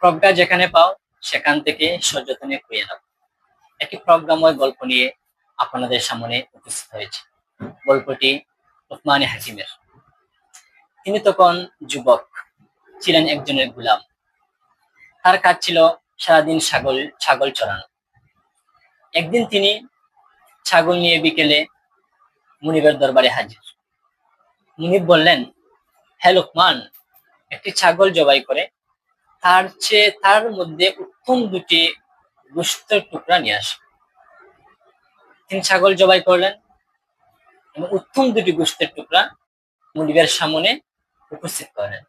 প্রজ্ঞা যেখানে পাও, সেখান থেকে সযত্নে কুয়ে নাও। একটি প্রজ্ঞাময় গল্প নিয়ে আপনাদের সামনে উপস্থিত হয়েছে। গল্পটি উসমানী হাকিমের। তিনি তখন যুবক, ছিলেন একজনের গুলাম। তার কাজ ছিল সারাদিন ছাগল ছাগল চড়ানো। একদিন তিনি ছাগল নিয়ে বিকেলে মুনিবের দরবারে হাজির। মুনিব বললেন, হে লোকমান, একটি ছাগল জবাই করে তার চেয়ে তার মধ্যে উত্তম দুটি গোস্তের টুকরা নিয়ে আসে। তিনি ছাগল জবাই করলেন এবং উত্তম দুটি গোস্তের টুকরা মুনিবের সামনে উপস্থিত করলেন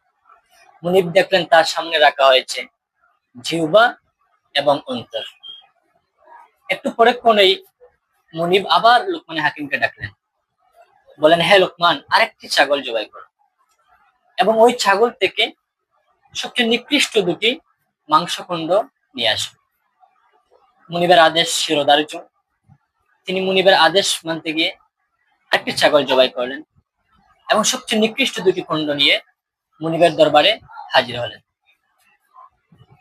মুনিব দেখলেন তার সামনে রাখা হয়েছে জিউবা এবং অন্তর। একটু পরে কোনেই মুনিব আবার লোকমান হাকিমকে ডাকলেন। বলেন হ্যাঁ লোকমান, আরেকটি ছাগল জবাই করো। এবং ওই ছাগল থেকে সবচেয়ে নিকৃষ্ট দুটি মাংসখণ্ড নিয়ে আসবে। মুনিবের আদেশ শিরোধার্য তিনি মুনিবের আদেশ মানতে গিয়ে একটি ছাগল জবাই করলেন এবং সবচেয়ে নিকৃষ্ট দুটি খণ্ড নিয়ে মুনিবের দরবারে হাজির হলেন।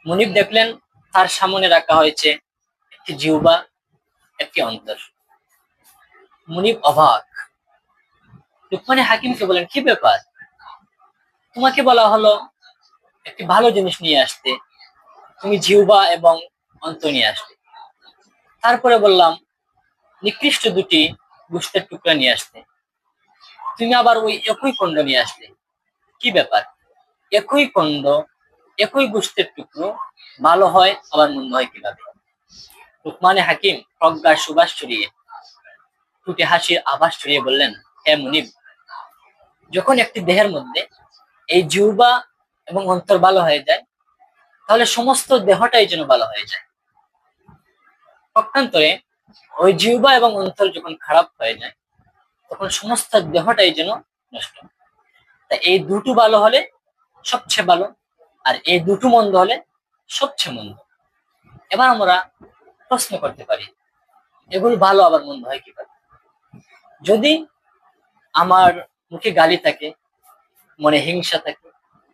মুনিব দেখলেন তার সামনে রাখা হয়েছে একটি জিউবা একটি অন্তর। মুনিব অবাক। লুকমানে হাকিমকে বলেন কি ব্যাপার? তোমাকে বলা হলো একটি ভালো জিনিস নিয়ে আসতে, তুমি জিউবা এবং অন্ত নিয়ে আসবে তারপরে বললাম, নিকৃষ্ট দুটি গুস্তের টুকরা নিয়ে আসতে। তুমি আবার ওই একই খণ্ড নিয়ে আসলে কি ব্যাপার? একই খণ্ড, একই গুস্তের টুকরো, ভালো হয়, আবার মন্দ হয় কীভাবে? লুকমানে হাকিম প্রজ্ঞার সুবাস ছড়িয়ে টুটে হাসির আভাস ছড়িয়ে বললেন, হে মুনিব, যখন একটি দেহের মধ্যে এই জিউবা এবং অন্তর ভালো হয়ে যায়, তাহলে সমস্ত দেহটাই যেন ভালো হয়ে যায়। পক্ষান্তরে ওই জিউবা এবং অন্তর যখন খারাপ হয়ে যায়, তখন সমস্ত দেহটাই যেন নষ্ট। তা এই দুটো ভালো হলে সবচেয়ে ভালো, আর এই দুটো মন্দ হলে সবচেয়ে মন্দ। এবার আমরা প্রশ্ন করতে পারি, এগুলো ভালো আবার মন্দ হয় কি কীভাবে? যদি আমার মুখে গালি থাকে, মনে হিংসা থাকে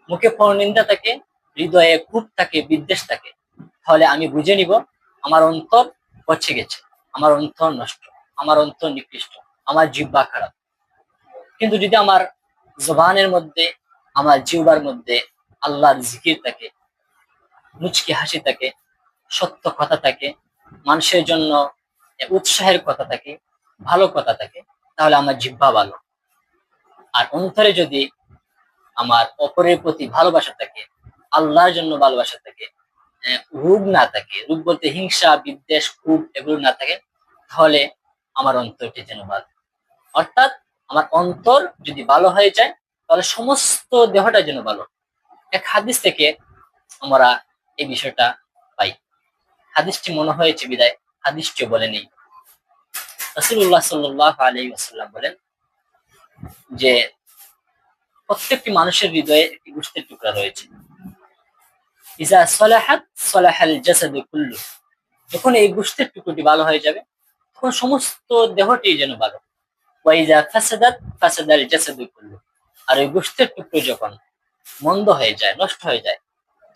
মুখে পরনিন্দা থাকে, হৃদয়ে কূপ থাকে, বিদ্বেষ থাকে। তাহলে আমি বুঝে নিব, আমার অন্তর পচে গেছে, আমার অন্তর নষ্ট, আমার অন্তর নিকৃষ্ট, আমার জিব্বা খারাপ। কিন্তু যদি আমার জবানের মধ্যে, আমার জিহ্বার মধ্যে আল্লাহর জিকির থাকে, মুচকি হাসি থাকে, সত্য কথা থাকে, মানুষের জন্য উৎসাহের কথা থাকে, ভালো কথা থাকে, তাহলে আমার জিব্বা ভালো। আর অন্তরে যদি আমার অপরের প্রতি ভালোবাসা থাকে, আল্লাহর জন্য ভালোবাসা থাকে রূপ না থাকে রূপ বলতে হিংসা, বিদ্বেষ, ক্ষোভ এগুলো না থাকে, তাহলে আমার অন্তরটি যেন ভালো। অর্থাৎ আমার অন্তর যদি ভালো হয়ে যায়, তাহলে সমস্ত দেহটা যেন ভালো। এক হাদিস থেকে আমরা এই বিষয়টা পাই। হাদিসটি মনে হয়েছে বিদায়, হাদিসটিও বলে নেই। রসুল্লাহ সাল্লাহ আলী আসাল্লাম বলেন যে প্রত্যেকটি মানুষের হৃদয়ে একটি গোষ্ঠীর টুকরা রয়েছে। ইজা সলাহাত, সলাহাল জাসাদু কুল্লু। যখন এই গোষ্ঠীর টুকরোটি ভালো হয়ে যাবে, তখন সমস্ত দেহটি যেন ভালো। ওয়াইজা ফাসাদাত, ফাসাদাল জাসাদু কুল্লু। আর ওই গোষ্ঠীর টুকরো যখন মন্দ হয়ে যায়, নষ্ট হয়ে যায়,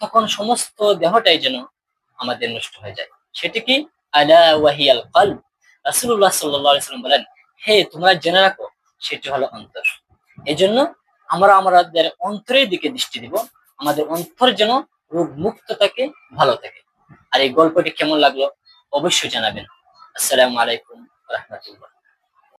তখন সমস্ত দেহটাই যেন আমাদের নষ্ট হয়ে যায়। সেটি কি? আলা ওয়াহিয়াল কল রাসুল্লাহ সাল্লাম বলেন, হে, তোমরা জেনে রাখো, সেটি হলো অন্তর। এই জন্য আমরা আমাদের অন্তরের দিকে দৃষ্টি দিব, আমাদের অন্তর যেন রোগ মুক্ত থাকে ভালো থাকে। আর এই গল্পটি কেমন লাগল অবশ্যই জানাবেন। আসসালামু আলাইকুম রহমতুল্লাহ।